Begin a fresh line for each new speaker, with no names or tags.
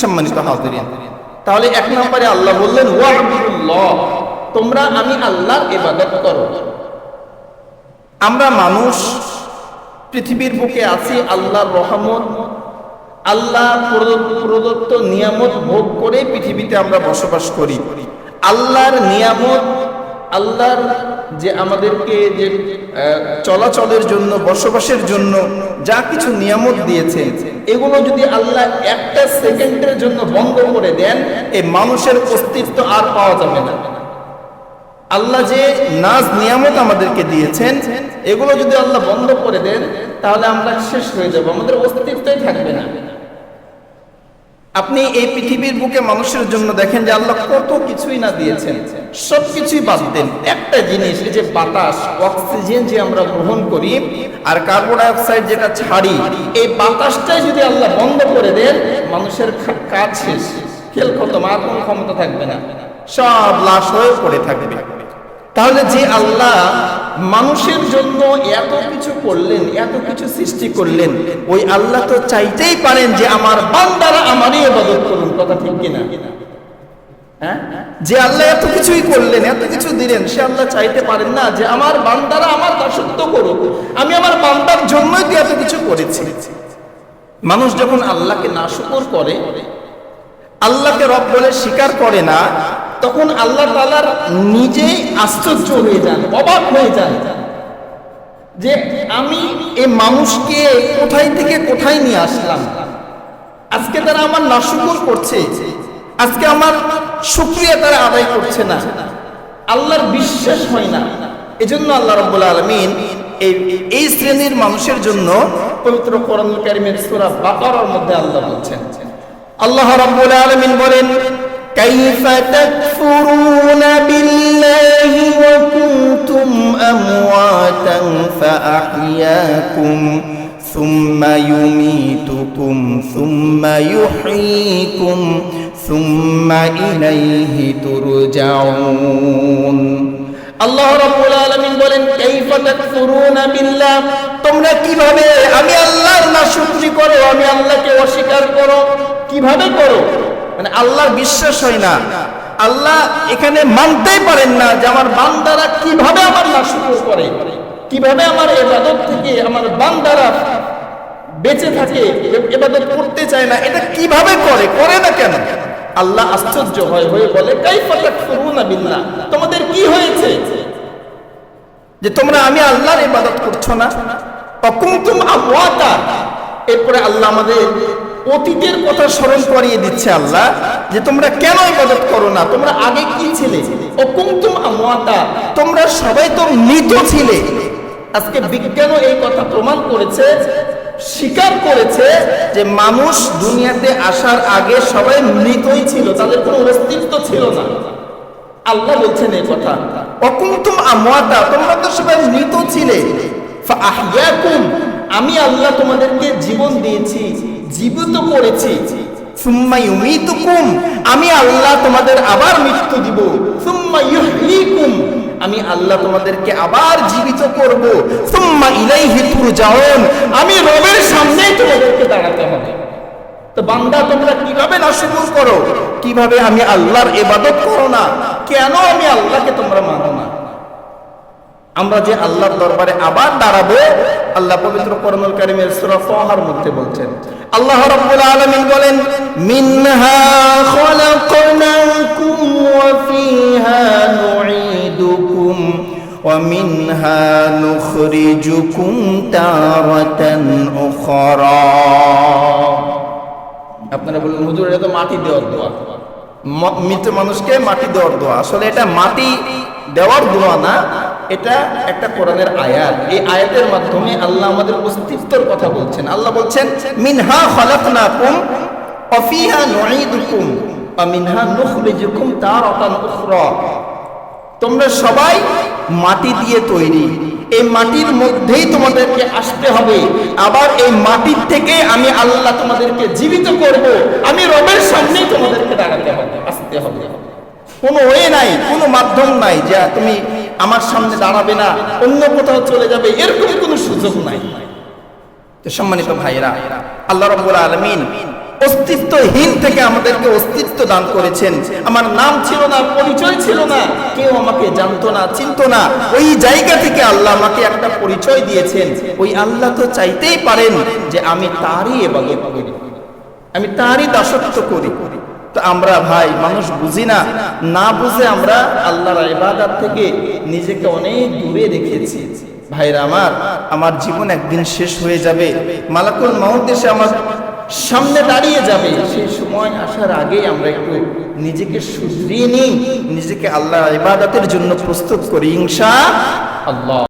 সম্মানিত হাজিরিন। তাহলে এক নম্বরে আল্লাহ বললেন তোমরা আমি আল্লাহর ইবাদত করো। আমরা মানুষ, পৃথিবীর বুকে আছি, আল্লাহর রহমত, আল্লাহ প্রদ- প্রদত্ত নিয়ামত ভোগ করে পৃথিবীতে আমরা বসবাস করি। আল্লাহর নিয়ামত, আল্লাহর যে আমাদেরকে যে চলাচলের জন্য, বসবাসের জন্য যা কিছু নিয়ামত দিয়েছে এগুলো যদি আল্লাহ একটা সেকেন্ডের জন্য বন্ধ করে দেন, এই মানুষের অস্তিত্ব আর পাওয়া যাবে না। আল্লাহ যে নাজ, নিয়ামত আমাদেরকে দিয়েছেন, এগুলো যদি আল্লাহ বন্ধ করে দেন, তাহলে আমরা শেষ হয়ে যাব। আমাদের অস্তিত্বই থাকবে না। আপনি এই পৃথিবীর বুকে মানুষের জন্য দেখেন যে আল্লাহ কত কিছুই না দিয়েছেন। সব কিছুই বাদ দেন। একটা জিনিস, এই যে বাতাস, অক্সিজেন যে আমরা গ্রহণ করি আর কার্বন ডাইঅক্সাইড যেটা ছাড়ি, এই বাতাসটাই যদি আল্লাহ বন্ধ করে দেন, মানুষের কাজ শেষ। খেল খতম, আর কোনো ক্ষমতা থাকবে না। সব লাশ হয়ে পড়ে থাকবে। তাহলে যে আল্লাহ মানুষের জন্য এত কিছু করলেন, এত কিছু সৃষ্টি করলেন, ওই আল্লাহ তো চাইতেই পারেন যে আমার বান্দারা আমারই ইবাদত করুন, কথা ঠিক কিনা? হ্যাঁ? যে আল্লাহ এত কিছুই করলেন, এত কিছু দিলেন, সে আল্লাহ চাইতে পারেন না যে আমার বান্দারা আমার দাসত্ব করুক। আমি আমার বান্দার জন্যই তো এত কিছু করেছি। মানুষ যখন আল্লাহকে নাশুকর করে, আল্লাহকে রব বলে স্বীকার করে না তখন আল্লাহ তালার নিজেই আশ্চর্য হয়ে যান, অবাক হয়ে যান যে আমি এই মানুষকে কোথায় থেকে কোথায় নিয়ে আসলাম। আজকে তারা আমার নাশুকুর করছে, আজকে আমার শুক্রিয়া তারা আদায় করছে না। আল্লাহর বিশ্বাস হয় না। এজন্য আল্লাহ রব্বুল আলমিন এই এই শ্রেণির মানুষের জন্য পবিত্র কোরআন কারিমের সূরা মধ্যে আল্লাহ বলছেন। আল্লাহ রাব্বুল আলামিন বলেন كيف تكفرون بالله وكنتم أمواتا فأحياكم ثم يميتكم ثم يحييكم ثم إليه ترجعون আল্লাহ রাব্বুল আলামিন বলেন কাইফা তাকফুরুনা বিল্লাহ তোমরা কিভাবে আমি আল্লাহর নাশকরি করো আমি আল্লাহকে অস্বীকার করো কিভাবে করো মানে আল্লাহর বিশ্বাস হয় না। আল্লাহ এখানে মানতেই পারেন না যে আমার বান্দারা কীভাবে আমার নাশকর করে, কীভাবে আমার ইবাদত থেকে আমার বান্দারা বেঁচে থাকে, এবাদত করতে চায় না, এটা কীভাবে করে করে না কেন? আল্লাহ আশ্চর্য হয়, হয়ে বলে বিল্লাহ। তোমাদের কি হয়েছে? যে তোমরা আমি আল্লাহর ইবাদত করছ না? অকুমতুম আমওয়াতা। এরপরে আল্লাহ আমাদের অতীতের কথা স্মরণ করিয়ে দিচ্ছে আল্লাহ যে তোমরা কেন ইবাদত করো না? তোমরা আগে কি ছিলে? অকুমতুম আমওয়াতা, তোমরা সবাই তো মৃত ছিলে। আজকে বিজ্ঞানও এই কথা প্রমাণ করেছে, স্বীকার করেছে যে মানুষ দুনিয়াতে আসার আগে সবাই মৃতই ছিল, তাদের কোনো অস্তিত্ব ছিল না। আল্লাহ বলছেন এই কথা। অকুন্তুম আমওয়াতা, তোমরা তো সবাই মৃত ছিলে। আমি আল্লাহ তোমাদেরকে জীবন দিয়েছি। জীবিত করেছি। আমি আল্লাহ তোমাদের আবার মৃত্যু দিব। আমি আল্লাহ তোমাদেরকে আবার জীবিত করব। সুম্মা ইলাইহি তুরজাউন, আমি রবের সামনেই তোমাদেরকে দাঁড়াতে হবে। তো বান্দা, তোমরা কীভাবে নাশুকুর করো? কীভাবে আমি আল্লাহর ইবাদত করো না? কেন আমি আল্লাহকে তোমরা মানো না? আমরা যে আল্লাহর দরবারে আবার দাঁড়াবো, আল্লাহ পবিত্র করমুল কারিমের সূরা ফাহার মধ্যে বলছেন আল্লাহ রাব্বুল আলামিন বলেন, মিনহা খলাকনাকুম ওয়া ফিহা নুঈদুকুম ওয়া মিনহা নুখরিজুকুম তারাতান উখরা। আপনারা বললেন, হুজুর, এটা তো মাটি দেওয়ার দোয়া। মৃত মানুষকে মাটি দেওয়ার দোয়া। আসলে এটা মাটি দেওয়ার দোয়া না এটা একটা কোরআনের আয়াত। এই আয়াতের মাধ্যমে আল্লাহ আমাদের অস্তিত্বের কথা বলছেন। আল্লাহ বলছেন, মিনহা খলাকনাকুম ওয়া ফিহা নুঈদুকুম মিনহা নুখরিজুকুম তারাতান উখরা। তোমরা সবাই মাটি দিয়ে তৈরি। এই মাটির মধ্যেই তোমাদেরকে আসতে হবে। আবার এই মাটির থেকে আমি আল্লাহ তোমাদেরকে জীবিত করব। আমি রবের সামনেই তোমাদেরকে দাঁড়াতে হবে, আসতে হবে। কোনো ওয়ে নাই, কোনো মাধ্যম নাই যে তুমি আমার সামনে দাঁড়াবে না, অন্য কোথাও চলে যাবে, এরকম কোনো সুযোগ নাই। সম্মানিত ভাইরা আল্লাহ রব্বুল আলমিন অস্তিত্বহীন থেকে আমাদেরকে অস্তিত্ব দান করেছেন। আমার নাম ছিল না, পরিচয় ছিল না, কেউ আমাকে জানতো না, চিনতো না। ওই জায়গা থেকে আল্লাহ আমাকে একটা পরিচয় দিয়েছেন। ওই আল্লাহ তো চাইতেই পারেন যে আমি তারই করি আমি তারই দাসত্ব করি। তো আমরা ভাই, মানুষ বুঝি না। না বুঝে আমরা আল্লাহর ইবাদত থেকে নিজেকে অনেক দূরে রেখেছি। ভাইরা আমার আমার জীবন একদিন শেষ হয়ে যাবে। মালাকুল মাউত এসে আমার সামনে দাঁড়িয়ে যাবে। সেই সময় আসার আগে আমরা একটু নিজেকে শুধরিয়ে নিই, নিজেকে আল্লাহ ইবাদতের জন্য প্রস্তুত করি, ইনশা আল্লাহ।